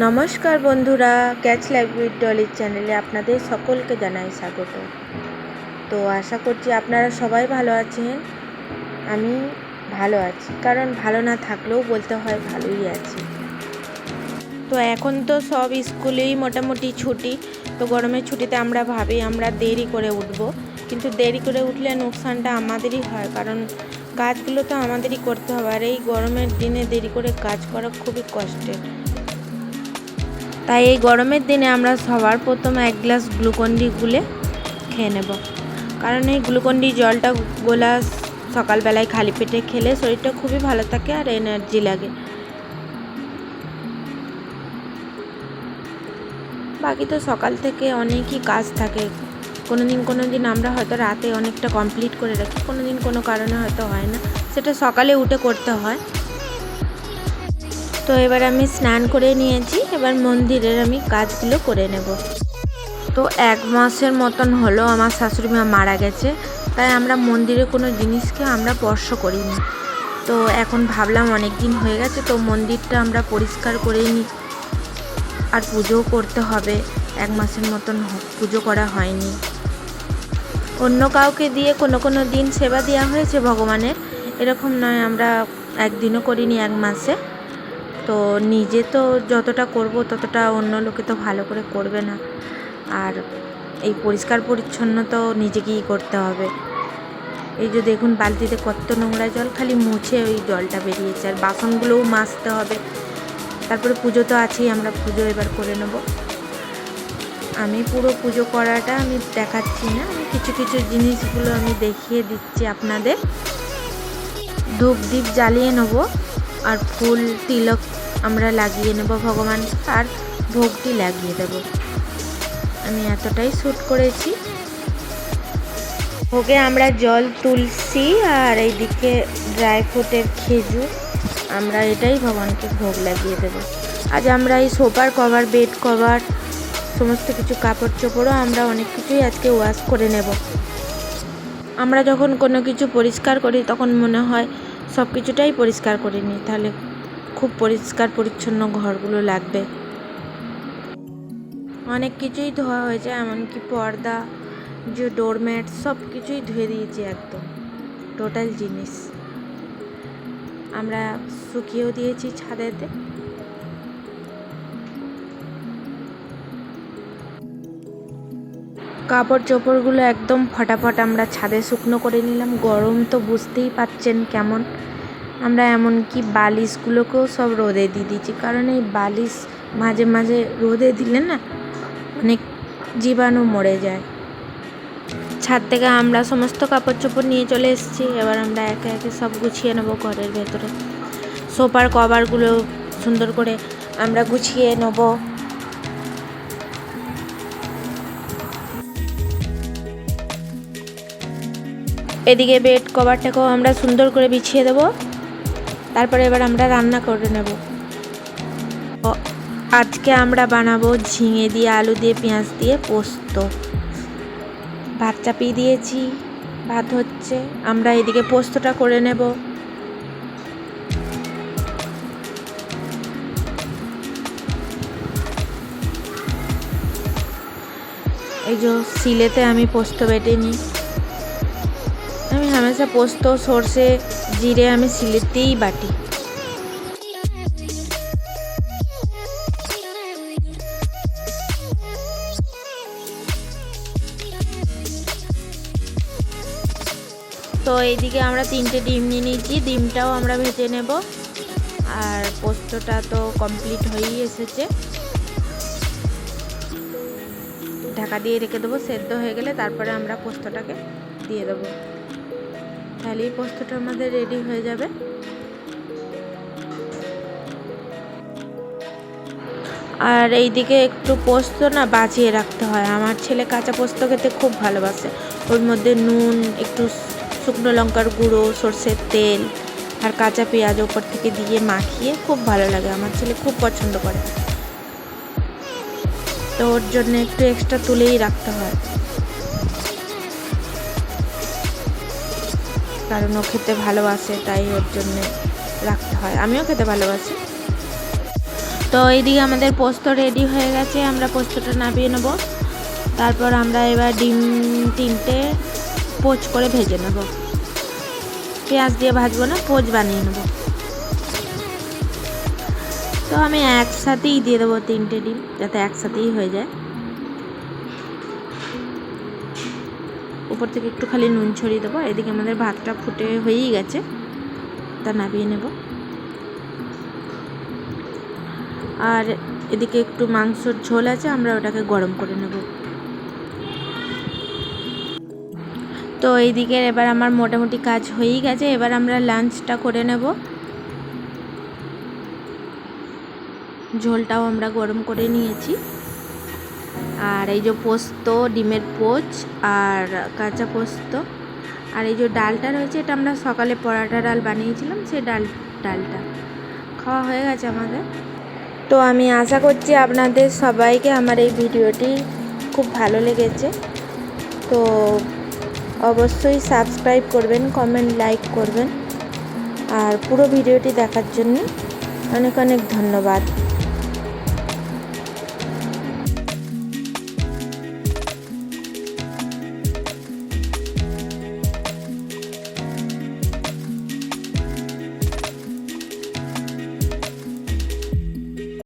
নমস্কার বন্ধুরা catch live with ডলির চ্যানেলে আপনাদের সকলকে জানাই স্বাগত। তো আশা করছি আপনারা সবাই ভালো আছেন, আমি ভালো আছি। কারণ ভালো না থাকলেও বলতে হয় ভালোই আছি। তো এখন তো সব স্কুলেই মোটামুটি ছুটি, তো গরমের ছুটিতে আমরা ভাবি আমরা দেরি করে উঠব। কিন্তু দেরি করে উঠলে নোকসানটা আমাদেরই হয়, কারণ কাজগুলো তো আমাদেরই করতে হবে। আর এই গরমের দিনে দেরি করে কাজ করা খুবই কষ্টের। তাই এই গরমের দিনে আমরা সবার প্রথম এক গ্লাস গ্লুকন্ডি গুলে খেয়ে নেব। কারণ এই গ্লুকন্ডি জলটা গোলা সকালবেলায় খালি পেটে খেলে শরীরটা খুবই ভালো থাকে আর এনার্জি লাগে। বাকি তো সকাল থেকে অনেকই কাজ থাকে। কোনো দিন কোনো দিন আমরা হয়তো রাতে অনেকটা কমপ্লিট করে রাখি কোনো দিন কোনো কারণে হয়তো হয় না। সেটা সকালে উঠে করতে হয়। তো এবার আমি স্নান করে নিয়েছি, এবার মন্দিরের আমি কাজগুলো করে নেব। তো এক মাসের মতন হলো আমার শাশুড়ি মা মারা গেছে, তাই আমরা মন্দিরে কোনো জিনিসকে আমরা স্পর্শ করিনি। তো এখন ভাবলাম অনেক দিন হয়ে গেছে, তো মন্দিরটা আমরা পরিষ্কার করে নিই আর পুজোও করতে হবে, এক মাসের মতন পুজো করা হয়নি। অন্য কাউকে দিয়ে কোনো কোনো দিন সেবা দেওয়া হয়েছে ভগবানের, এরকম নয়, আমরা একদিনও করিনি এক মাসে। তো নিজে তো যতটা করব ততটা অন্য লোকে তো ভালো করে করবে না। আর এই পরিষ্কার পরিচ্ছন্ন তো নিজেকেই করতে হবে। এই যে দেখুন, বালতিতে কত নোংরা জল, খালি মুছে ওই জলটা বেরিয়েছে। আর বাসনগুলোও মাজতে হবে। তারপরে পুজো তো আছেই, আমরা পুজো এবার করে নেব। আমি পুরো পুজো করাটা আমি দেখাচ্ছি না, আমি কিছু কিছু জিনিসগুলো আমি দেখিয়ে দিচ্ছি আপনাদের। ধূপ দ্বীপ জ্বালিয়ে নেব। আর ফুল, তিলক আমরা লাগিয়ে নেব ভগবান। আর ভোগটি লাগিয়ে দেব। আমি এতটাই শ্যুট করেছি। ভোগে আমরা জল, তুলসী আর এইদিকে ড্রাই ফ্রুটের খেজুর, আমরা এটাই ভগবানকে ভোগ লাগিয়ে দেব। আজ আমরা এই সোফার কভার বেড কভার সমস্ত কিছু কাপড় চোপড়ও আমরা অনেক কিছুই আজকে ওয়াশ করে নেব। আমরা যখন কোনো কিছু পরিষ্কার করি, তখন মনে হয় সব কিছুটাই পরিষ্কার করে নিই, তাহলে খুব পরিষ্কার পরিচ্ছন্ন ঘরগুলো লাগবে। অনেক কিছুই ধোয়া হয়েছে এমনকি পর্দা, যে ডোরম্যাট সব কিছুই ধুয়ে দিয়েছি একদম টোটাল জিনিস। আমরা শুকিয়েও দিয়েছি ছাদেতে। কাপড় চোপড়গুলো একদম ফটাফট আমরা ছাদে শুকনো করে নিলাম। গরম তো বুঝতেই পারছেন কেমন। আমরা এমনকি বালিশগুলোকেও সব রোদে দিয়ে দিচ্ছি কারণ এই বালিশ মাঝে মাঝে রোদে দিলে না অনেক জীবাণু মরে যায়। ছাদ থেকে আমরা সমস্ত কাপড় চোপড় নিয়ে চলে এসেছি। এবার আমরা একে একে সব গুছিয়ে নেব ঘরের ভেতরে। সোফার কভারগুলো সুন্দর করে আমরা গুছিয়ে নেব। এদিকে বেড কভারটাকেও আমরা সুন্দর করে বিছিয়ে দেবো। তারপরে এবার আমরা রান্না করে নেব। আজকে আমরা বানাবো ঝিঙে দিয়ে, আলু দিয়ে, পেঁয়াজ দিয়ে পোস্ত। ভাত চাপিয়ে দিয়েছি, ভাত হচ্ছে। আমরা এদিকে পোস্তটা করে নেব। এই যে শিলেতে আমি পোস্ত বেটে নিই। আমি হামেশা পোস্ত, সর্ষে, জিরে, আমি শিলেতেই বাটি। তো এইদিকে আমরা তিনটে ডিম নিয়ে নিয়েছি, ডিমটাও আমরা ভেজে নেব। আর পোস্তটা তো কমপ্লিট হয়েই এসেছে। ঢাকা দিয়ে রেখে দেবো, সেদ্ধ হয়ে গেলে তারপরে আমরা পোস্তটাকে দিয়ে দেবো। তাহলেই পোস্তটা আমাদের রেডি হয়ে যাবে। আর এইদিকে একটু পোস্ত না বাঁচিয়ে রাখতে হয়। আমার ছেলে কাঁচা পোস্ত খেতে খুব ভালোবাসে। ওর মধ্যে নুন, একটু শুকনো লঙ্কার গুঁড়ো, সর্ষের তেল আর কাঁচা পেঁয়াজ ওপর থেকে দিয়ে মাখিয়ে খুব ভালো লাগে। আমার ছেলে খুব পছন্দ করে। তো ওর জন্য একটু এক্সট্রা তুলেই রাখতে হয়। কারণ ও খেতে ভালোবাসে, তাই ওর জন্যে রাখতে হয়। আমিও খেতে ভালোবাসি। তো এইদিকে আমাদের পোস্ত রেডি হয়ে গেছে, আমরা পোস্তটা নামিয়ে নেব। তারপর আমরা এবার ডিম তিনটে পোচ করে ভেজে নেব। পেঁয়াজ দিয়ে ভাজবো না, পোচ বানিয়ে নেব। তো আমি একসাথেই দিয়ে দেবো তিনটে ডিম, যাতে একসাথেই হয়ে যায়। উপর থেকে একটু খালি নুন ছড়িয়ে দেবো। এদিকে আমাদের ভাতটা ফুটে হয়েই গেছে। তা নামিয়ে নেব। আর এদিকে একটু মাংসর ঝোল আছে, আমরা ওটাকে গরম করে নেব। তো এইদিকে এবার আমার মোটামুটি কাজ হয়েই গেছে। এবার আমরা লাঞ্চটা করে নেব। ঝোলটাও আমরা গরম করে নিয়েছি। আর এই যে পোস্ত, ডিমের পোচ আর কাঁচা পোস্ত। আর এই যে ডালটা রয়েছে, এটা আমরা সকালে পরাটা ডাল বানিয়েছিলাম সেই ডাল, ডালটা। খাওয়া হয়ে গেছে আমাদের। তো আমি আশা করছি আপনাদের সবাইকে আমার এই ভিডিওটি খুব ভালো লেগেছে। তো অবশ্যই সাবস্ক্রাইব করবেন, কমেন্ট, লাইক করবেন। আর পুরো ভিডিওটি দেখার জন্য অনেক অনেক ধন্যবাদ।